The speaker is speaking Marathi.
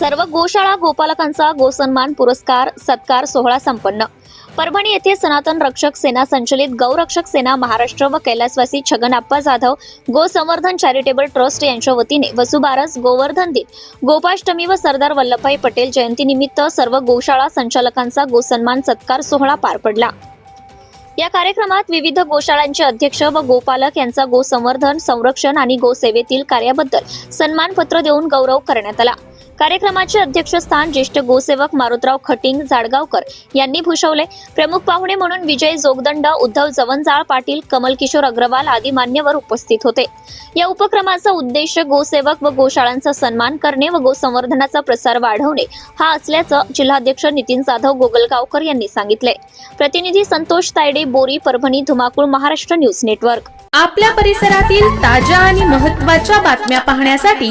सर्व गोशाळा गोपालकांचा गोसन्मान पुरस्कार सत्कार सोहळा संपन्न. परभणी येथे सनातन रक्षक सेना संचलित गौरक्षक सेना महाराष्ट्र व कैलासवासी छगनाप्पा जाधव गोसंवर्धन चॅरिटेबल ट्रस्ट यांच्या वतीने वसुबारस गोवर्धन दिन गोपाष्टमी व सरदार वल्लभभाई पटेल जयंतीनिमित्त सर्व गोशाळा संचालकांचा गोसन्मान सत्कार सोहळा पार पडला. या कार्यक्रमात विविध गोशाळांचे अध्यक्ष व गोपालक यांचा गोसंवर्धन संरक्षण आणि गोसेवेतील कार्याबद्दल सन्मानपत्र देऊन गौरव करण्यात आला. कार्यक्रमाचे अध्यक्षस्थान ज्येष्ठ गोसेवक मारुतराव खटिंग जाडगावकर यांनी भूषवले. प्रमुख पाहुणे म्हणून विजय जोगदंड उद्धव जवंजाळ पाटील कमल किशोर अग्रवाल आदी मान्यवर उपस्थित होते. या उपक्रमाचा उद्देश गोसेवक व गोशाळांचा सन्मान करणे व गोसंवर्धनाचा प्रसार वाढवणे हा असल्याचं जिल्हाध्यक्ष नितीन जाधव गोगलगावकर यांनी सांगितले. प्रतिनिधी संतोष तायडे बोरी परभणी धुमाकूळ महाराष्ट्र न्यूज नेटवर्क. आपल्या परिसरातील ताज्या आणि महत्त्वाच्या बातम्या पाहण्यासाठी